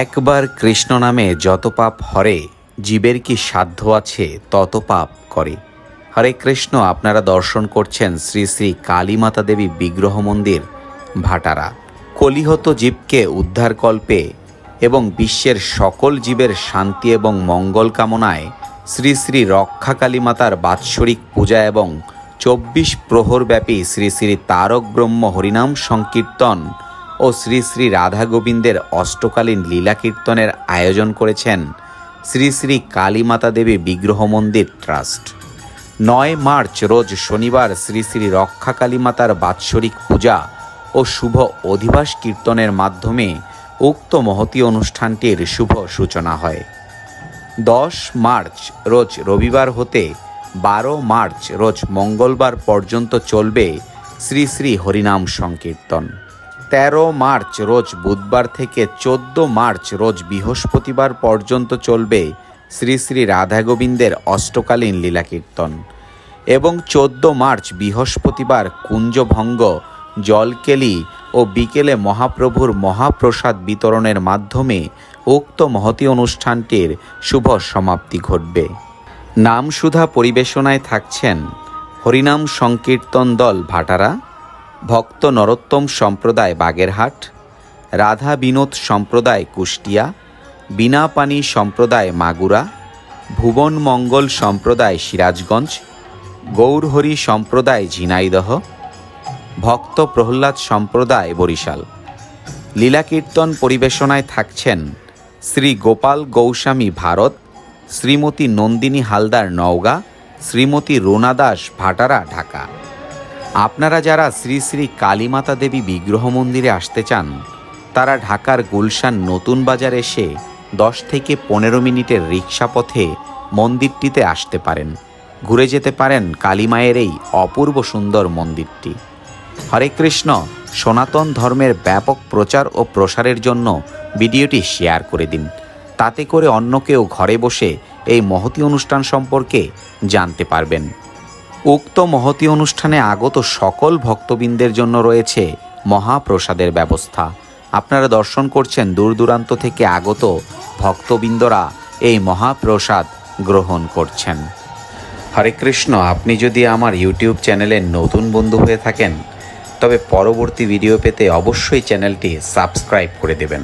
একবার কৃষ্ণ নামে যত পাপ হরে, জীবের কি সাধ্য আছে তত পাপ করে। হরে কৃষ্ণ, আপনারা দর্শন করছেন শ্রী শ্রী কালীমাতা দেবী বিগ্রহ মন্দির, ভাটারা। কলিহত জীবকে উদ্ধার কল্পে এবং বিশ্বের সকল জীবের শান্তি এবং মঙ্গল কামনায় শ্রী শ্রী রক্ষা কালীমাতার বাৎসরিক পূজা এবং চব্বিশ প্রহরব্যাপী শ্রী শ্রী তারক ব্রহ্ম হরিনাম সংকীর্তন ও শ্রী শ্রী রাধা গোবিন্দের অষ্টকালীন লীলা কীর্তনের আয়োজন করেছেন শ্রী শ্রী কালীমাতা দেবী বিগ্রহ মন্দির ট্রাস্ট। নয় মার্চ রোজ শনিবার শ্রী শ্রী রক্ষা কালীমাতার বাৎসরিক পূজা ও শুভ অধিবাস কীর্তনের মাধ্যমে উক্ত মহতী অনুষ্ঠানটির শুভ সূচনা হয়। দশ মার্চ রোজ রবিবার হতে বারো মার্চ রোজ মঙ্গলবার পর্যন্ত চলবে শ্রী শ্রী হরিনাম সংকীর্তন। তেরো মার্চ রোজ বুধবার থেকে চোদ্দ মার্চ রোজ বৃহস্পতিবার পর্যন্ত চলবে শ্রী শ্রী রাধা গোবিন্দের অষ্টকালীন লীলা কীর্তন এবং চোদ্দ মার্চ বৃহস্পতিবার কুঞ্জভঙ্গ, জলকেলি ও বিকেলে মহাপ্রভুর মহাপ্রসাদ বিতরণের মাধ্যমে উক্ত মহতি অনুষ্ঠানটির শুভ সমাপ্তি ঘটবে। নামসুধা পরিবেশনায় থাকছেন হরিনাম সংকীর্তন দল ভাটারা। ভক্ত নরোত্তম সম্প্রদায় বাগেরহাট, রাধা বিনোদ সম্প্রদায় কুষ্টিয়া, বিনাপানি সম্প্রদায় মাগুরা, ভুবন মঙ্গল সম্প্রদায় সিরাজগঞ্জ, গৌরহরি সম্প্রদায় ঝিনাইদহ, ভক্ত প্রহ্লাদ সম্প্রদায় বরিশাল। লীলাকীর্তন পরিবেশনায় থাকছেন শ্রী গোপাল গৌস্বামী ভারত, শ্রীমতী নন্দিনী হালদার নওগাঁ, শ্রীমতী রোনা দাস ভাটারা ঢাকা। আপনারা যারা শ্রী শ্রী কালীমাতা দেবী বিগ্রহ মন্দিরে আসতে চান, তারা ঢাকার গুলশান নতুন বাজার এসে দশ থেকে পনেরো মিনিটের রিক্সা পথে মন্দিরটিতে আসতে পারেন। ঘুরে যেতে পারেন কালীমায়ের এই অপূর্ব সুন্দর মন্দিরটি। হরে কৃষ্ণ, সনাতন ধর্মের ব্যাপক প্রচার ও প্রসারের জন্য ভিডিওটি শেয়ার করে দিন। তাতে করে অন্য কেউ ঘরে বসে এই মহতি অনুষ্ঠান সম্পর্কে জানতে পারবেন। উক্ত মহতি অনুষ্ঠানে আগত সকল ভক্তবৃন্দের জন্য রয়েছে মহাপ্রসাদের ব্যবস্থা। আপনারা দর্শন করছেন দূর দূরান্ত থেকে আগত ভক্তবৃন্দরা এই মহাপ্রসাদ গ্রহণ করছেন। হরে কৃষ্ণ, আপনি যদি আমার ইউটিউব চ্যানেলের নতুন বন্ধু হয়ে থাকেন, তবে পরবর্তী ভিডিও পেতে অবশ্যই চ্যানেলটি সাবস্ক্রাইব করে দেবেন।